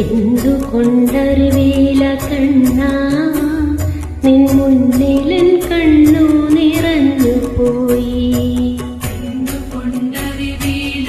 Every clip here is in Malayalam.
എന്തുകൊണ്ടറിവേല കണ്ണാ നിൻ മുന്നിലൻ കണ്ണു നിറഞ്ഞു പോയി. എന്തുകൊണ്ടറിവീല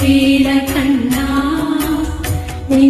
வீர கண்ணா நீ